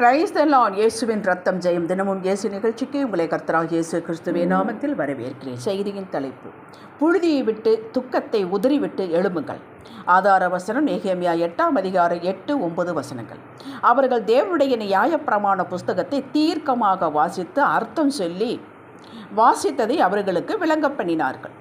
கிரைஸ்தலான் இயேசுவின் ரத்தம் ஜெயம். தினமும் இயேசு நிகழ்ச்சிக்கு உங்களை கர்த்தராக இயேசு கிறிஸ்துவின் நாமத்தில் வரவேற்கிறேன். செய்தியின் தலைப்பு புழுதியை விட்டு துக்கத்தை உதறிவிட்டு எழும்புங்கள். ஆதார வசனம் நேகேமியா எட்டாம் அதிகாரம் எட்டு ஒன்பது வசனங்கள். அவர்கள் தேவனுடைய நியாயப்பிரமாண புஸ்தகத்தை தீர்க்கமாக வாசித்து அர்த்தம் சொல்லி வாசித்ததை அவர்களுக்கு விளங்கப் பண்ணினார்கள்.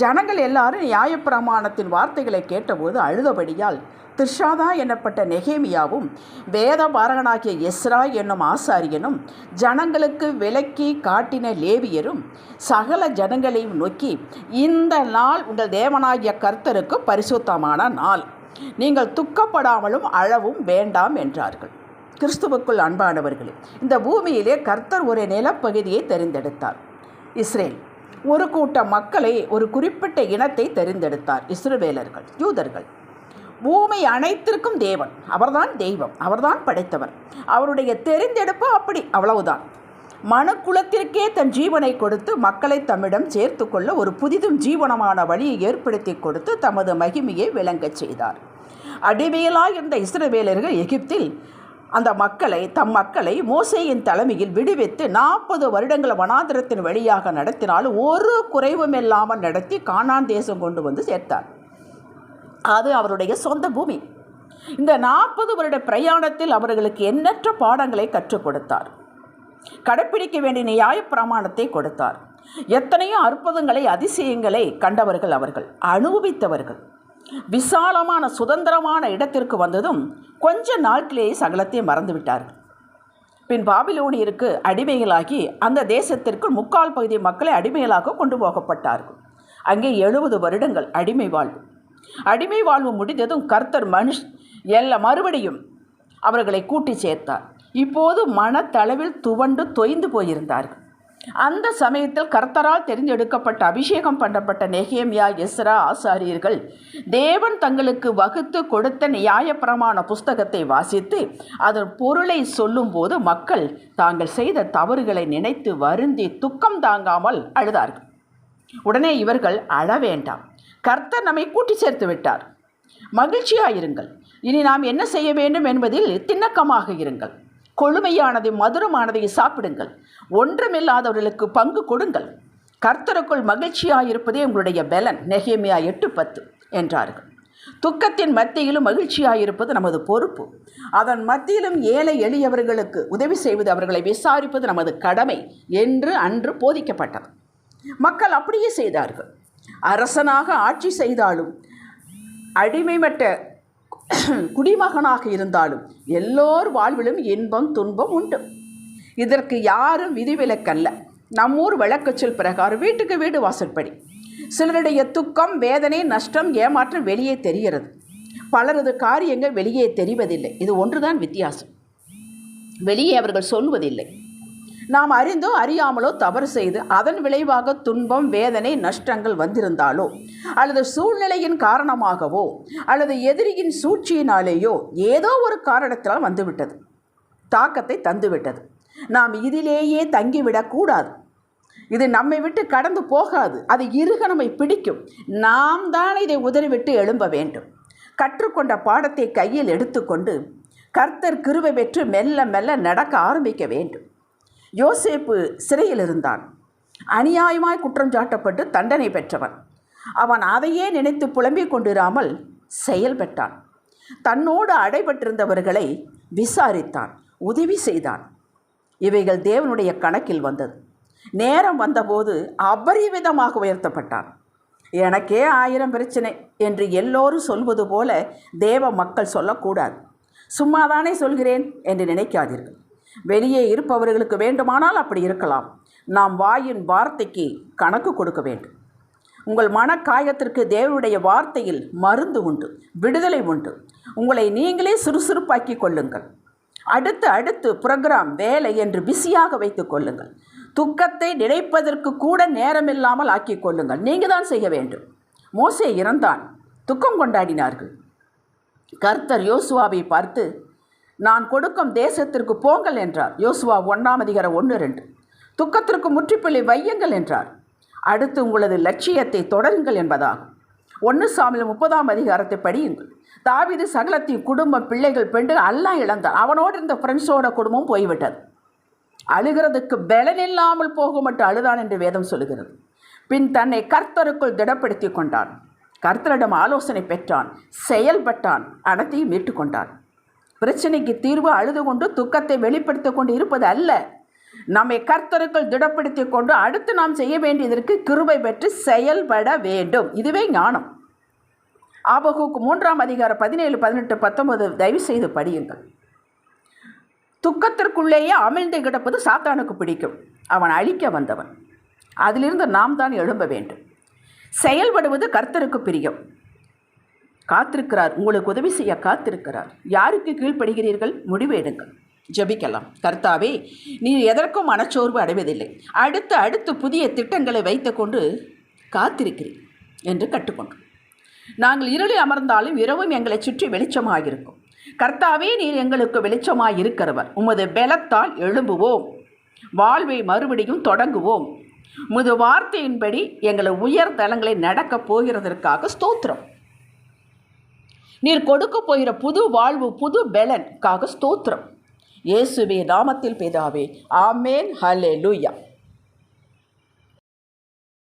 ஜனங்கள் எல்லாரும் நியாயப்பிரமாணத்தின் வார்த்தைகளை கேட்டபோது அழுதபடியால் திர்ஷாதா எனப்பட்ட நெகேமியாவும் வேத பாரகனாகிய எஸ்ரா என்னும் ஆசாரியனும் ஜனங்களுக்கு விலக்கி காட்டின லேவியரும் சகல ஜனங்களையும் நோக்கி இந்த நாள் உங்கள் தேவனாகிய கர்த்தருக்கு பரிசுத்தமான நாள். நீங்கள் துக்கப்படாமலும் அழவும் வேண்டாம் என்றார்கள். கிறிஸ்துவுக்குள் அன்பானவர்களே இந்த பூமியிலே கர்த்தர் ஒரு நிலப்பகுதியை தெரிந்தெடுத்தார். இஸ்ரேல் ஒரு கூட்ட மக்களை ஒரு குறிப்பிட்ட இனத்தை தெரிந்தெடுத்தார் இஸ்ரவேலர்கள் யூதர்கள். பூமி அனைத்திற்கும் தேவன் அவர்தான் தெய்வம் அவர்தான் படைத்தவர். அவருடைய தெரிந்தெடுப்பு அப்படி அவ்வளவுதான். மனுக்குலத்திற்கே தன் ஜீவனை கொடுத்து மக்களை தம்மிடம் சேர்த்து கொள்ள ஒரு புதிதும் ஜீவனமான வழியை ஏற்படுத்தி கொடுத்து தமது மகிமையை விளங்கச் செய்தார். அடிமையிலாய் இருந்த இஸ்ரவேலர்கள் எகிப்தில் அந்த மக்களை தம் மக்களை மோசையின் தலைமையில் விடுவித்து நாற்பது வருடங்கள் வனாந்திரத்தின் வழியாக நடத்தினாலும் ஒரு குறைவும் இல்லாமல் நடத்தி காணான் தேசம் கொண்டு வந்து சேர்த்தார். அது அவருடைய சொந்த பூமி. இந்த நாற்பது வருட பிரயாணத்தில் அவர்களுக்கு எண்ணற்ற பாடங்களை கற்றுக் கொடுத்தார். கடைப்பிடிக்க வேண்டிய நியாய பிரமாணத்தை கொடுத்தார். எத்தனையோ அற்புதங்களை அதிசயங்களை கண்டவர்கள் அவர்கள் அனுபவித்தவர்கள். விசாலமான சுதந்திரமான இடத்திற்கு வந்ததும் கொஞ்ச நாட்களே சகலத்தை மறந்துவிட்டார்கள் பின் பாபிலோனியருக்கு அடிமைகளாகி அந்த தேசத்திற்கு முக்கால் பகுதி மக்களை அடிமைகளாக கொண்டு போகப்பட்டார்கள் அங்கே எழுபது வருடங்கள் அடிமை வாழ்வு. அடிமை வாழ்வு முடிந்ததும் கர்த்தர் மனுஷ் எல்லா மறுபடியும் அவர்களை கூட்டி சேர்த்தார். இப்போது மனத்தளவில் துவண்டு தொய்ந்து போயிருந்தார்கள். அந்த சமயத்தில் கர்த்தரால் தெரிந்தெடுக்கப்பட்ட அபிஷேகம் பண்ணப்பட்ட நெகேமியா எஸ்ரா ஆசாரியர்கள் தேவன் தங்களுக்கு வகுத்து கொடுத்த நியாயப்பிரமாண புஸ்தகத்தை வாசித்து அதன் பொருளை சொல்லும்போது மக்கள் தாங்கள் செய்த தவறுகளை நினைத்து வருந்தி துக்கம் தாங்காமல் அழுதார்கள். உடனே இவர்கள் அழ வேண்டாம். கர்த்தர் நம்மை கூட்டி சேர்த்து விட்டார். மகிழ்ச்சியாயிருங்கள். இனி நாம் என்ன செய்ய வேண்டும் என்பதில் திண்ணக்கமாக இருங்கள். கொழுமையானதை மதுரமானதை சாப்பிடுங்கள். ஒன்றுமில்லாதவர்களுக்கு பங்கு கொடுங்கள். கர்த்தருக்குள் மகிழ்ச்சியாயிருப்பதே உங்களுடைய பலன். நெகேமியா எட்டு பத்து என்றார்கள். துக்கத்தின் மத்தியிலும் மகிழ்ச்சியாயிருப்பது நமது பொறுப்பு. அதன் மத்தியிலும் ஏழை எளியவர்களுக்கு உதவி செய்வது அவர்களை விசாரிப்பது நமது கடமை என்று அன்று போதிக்கப்பட்டது. மக்கள் அப்படியே செய்தார்கள். அரசனாக ஆட்சி செய்தாலும் அடிமைமட்ட குடிமகனாக இருந்தாலும் எல்லோர் வாழ்விலும் இன்பம் துன்பம் உண்டு. இதற்கு யாரும் விதிவிலக்கல்ல. நம்மூர் வழக்கச்சொல் பிரகாரம் வீட்டுக்கு வீடு வாசற்படி. சிலருடைய துக்கம் வேதனை நஷ்டம் ஏமாற்றம் வெளியே தெரிகிறது. பலரது காரியங்கள் வெளியே தெரிவதில்லை. இது ஒன்றுதான் வித்தியாசம். வெளியே அவர்கள் சொல்வதில்லை. நாம் அறிந்தோ அறியாமலோ தவறு செய்து அதன் விளைவாக துன்பம் வேதனை நஷ்டங்கள் வந்திருந்தாலோ அல்லது சூழ்நிலையின் காரணமாகவோ அல்லது எதிரியின் சூழ்ச்சியினாலேயோ ஏதோ ஒரு காரணத்தால் வந்துவிட்டது. தாக்கத்தை தந்துவிட்டது. நாம் இதிலேயே தங்கிவிடக்கூடாது இது நம்மை விட்டு கடந்து போகாது. அது இருக நம்மை பிடிக்கும். நாம் தான் இதை உதறிவிட்டு எழும்ப வேண்டும். கற்றுக்கொண்ட பாடத்தை கையில் எடுத்துக்கொண்டு கர்த்தர் கிருவை பெற்று மெல்ல மெல்ல நடக்க ஆரம்பிக்க வேண்டும். யோசேப்பு சிறையில் இருந்தான் அநியாயமாய் குற்றம் சாட்டப்பட்டு தண்டனை பெற்றவன். அவன் அதையே நினைத்து புலம்பிக் கொண்டிராமல் செயல்பட்டான் தன்னோடு அடைபட்டிருந்தவர்களை விசாரித்தான் உதவி செய்தான். இவைகள் தேவனுடைய கணக்கில் வந்தது. நேரம் வந்தபோது அபரிவிதமாக உயர்த்தப்பட்டான். எனக்கே ஆயிரம் பிரச்சனை என்று எல்லோரும் சொல்வது போல தேவ மக்கள் சொல்லக்கூடாது. சும்மாதானே சொல்கிறேன் என்று நினைக்காதீர்கள். வெளியே இருப்பவர்களுக்கு வேண்டுமானால் அப்படி இருக்கலாம். நாம் வாயின் வார்த்தைக்கு கணக்கு கொடுக்க வேண்டும். உங்கள் மனக்காயத்திற்கு தேவனுடைய வார்த்தையில் மருந்து உண்டு விடுதலை உண்டு. உங்களை நீங்களே சுறுசுறுப்பாக்கி கொள்ளுங்கள். அடுத்து அடுத்து புரோகிராம் வேலை என்று பிஸியாக வைத்துக் கொள்ளுங்கள். துக்கத்தை நினைப்பதற்கு கூட நேரமில்லாமல் ஆக்கி கொள்ளுங்கள். நீங்கள் தான் செய்ய வேண்டும். மோசே இறந்தான். துக்கம் கொண்டாடினார்கள். கர்த்தர் யோசுவாவை பார்த்து நான் கொடுக்கும் தேசத்திற்கு போங்கள் என்றார். யோசுவா ஒன்றாம் அதிகாரம் ஒன்று ரெண்டு. துக்கத்திற்கு முற்றுப்புள்ளி வையுங்கள் என்றார். அடுத்து உங்களது லட்சியத்தை தொடருங்கள் என்பதாகும். ஒன்று சாமியில் முப்பதாம் அதிகாரத்தை படியுங்கள். தாவீது சகலத்தின் குடும்பம் பிள்ளைகள் பெண்டு எல்லாம் இழந்தார். அவனோடு இருந்த ஃப்ரெண்ட்ஸோட குடும்பம் போய்விட்டது. அழுகிறதுக்கு பலன் இல்லாமல் போகும் மட்டும் அழுதான் என்று வேதம் சொல்லுகிறது. பின் தன்னை கர்த்தருக்குள் திடப்படுத்தி கொண்டான். கர்த்தரிடம் ஆலோசனை பெற்றான். செயல்பட்டான். அனைத்தையும் மீட்டுக்கொண்டான் பிரச்சனைக்கு தீர்வு அழுது கொண்டு துக்கத்தை வெளிப்படுத்திக் கொண்டு இருப்பது அல்ல. நம்மை கர்த்தருக்குள் திடப்படுத்தி கொண்டு அடுத்து நாம் செய்ய வேண்டியதற்கு கிருபை பெற்று செயல்பட வேண்டும். இதுவே ஞானம். ஆபகுக்கு மூன்றாம் அதிகாரம் பதினேழு பதினெட்டு பத்தொன்பது தயவு செய்து படியுங்கள். துக்கத்திற்குள்ளேயே அமிழ்ந்து கிடப்பது சாத்தானுக்கு பிடிக்கும். அவன் அழிக்க வந்தவன். அதிலிருந்து நாம் தான் எழும்ப வேண்டும். செயல்படுவது கர்த்தருக்கு பிரியம். காத்திருக்கிறார். உங்களுக்கு உதவி செய்ய காத்திருக்கிறார். யாருக்கு கீழ்ப்படுகிறீர்கள்? முடிவு எடுங்கள். ஜெபிக்கலாம். கர்த்தாவே நீ எதற்கும் மனச்சோர்வு அடைவதில்லை. அடுத்து அடுத்து புதிய திட்டங்களை வைத்துக்கொண்டு காத்திருக்கிறேன் என்று கற்றுக்கொண்டோம். நாங்கள் இருளில் அமர்ந்தாலும் இரவும் எங்களை சுற்றி வெளிச்சமாக இருக்கும் கர்த்தாவே நீர் எங்களுக்கு வெளிச்சமாக இருக்கிறவர் உமது பலத்தால் எழும்புவோம். வாழ்வை மறுபடியும் தொடங்குவோம். உமது வார்த்தையின்படி எங்களை உயர் தலங்களை நடக்கப் போகிறதற்காக ஸ்தோத்திரம். நீர் கொடுக்க போகிற புது வாழ்வு புது பெலன் காக ஸ்தோத்திரம். இயேசுவே நாமத்தில் பிதாவே ஆமேன் ஹலே லூயா